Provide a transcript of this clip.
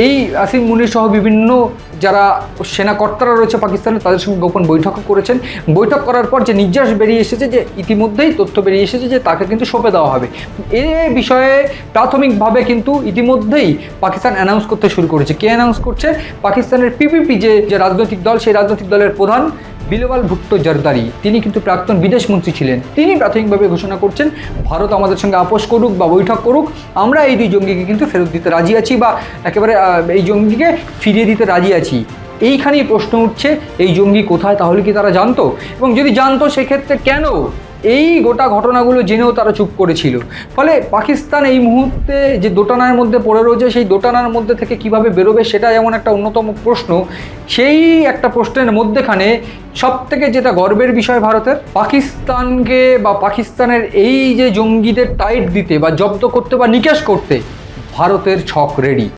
এই আসিম মুনির সহ বিভিন্ন যারা সেনাকর্তারা রয়েছে পাকিস্তানে, তাদের সঙ্গে গোপন বৈঠক করেছেন। বৈঠক করার পর যে নির্যাস বেরিয়ে এসেছে, যে ইতিমধ্যেই তথ্য বেরিয়ে এসেছে যে তাকে কিন্তু সঁপে দেওয়া হবে। এ বিষয়ে প্রাথমিকভাবে কিন্তু ইতিমধ্যেই পাকিস্তান অ্যানাউন্স করতে শুরু করেছে। কে অ্যানাউন্স করছে? পাকিস্তানের পিপিপি যে যে রাজনৈতিক দল, সেই রাজনৈতিক দলের প্রধান বিলওয়াল ভুট্টো জরদারি, তিনি কিন্তু প্রাক্তন বিদেশ মন্ত্রী ছিলেন। তিনি প্রাথমিকভাবে ঘোষণা করছেন, ভারত আমাদের সঙ্গে আপোষ করুক বা বৈঠক করুক, আমরা এই দুই জঙ্গিকে কিন্তু ফেরত দিতে রাজি আছি বা একেবারে এই জঙ্গিকে ফিরিয়ে দিতে রাজি আছি। এইখানেই প্রশ্ন উঠছে, এই জঙ্গি কোথায় তাহলে কি তারা জানতো? এবং যদি জানতো, সেক্ষেত্রে কেন এই গোটা ঘটনাগুলো জেনেও তারা চুপ করেছিল। ফলে পাকিস্তান এই মুহূর্তে যে দোটানার মধ্যে পড়ে রয়েছে, সেই দোটানার মধ্যে থেকে কীভাবে বেরোবে সেটা যেমন একটা অন্যতম প্রশ্ন। সেই একটা প্রশ্নের মধ্যেখানে সব থেকে যেটা গর্বের বিষয় ভারতের, পাকিস্তানকে বা পাকিস্তানের এই যে জঙ্গিদের টাইট দিতে বা জব্দ করতে বা নিকেশ করতে ভারতের ছক রেডি।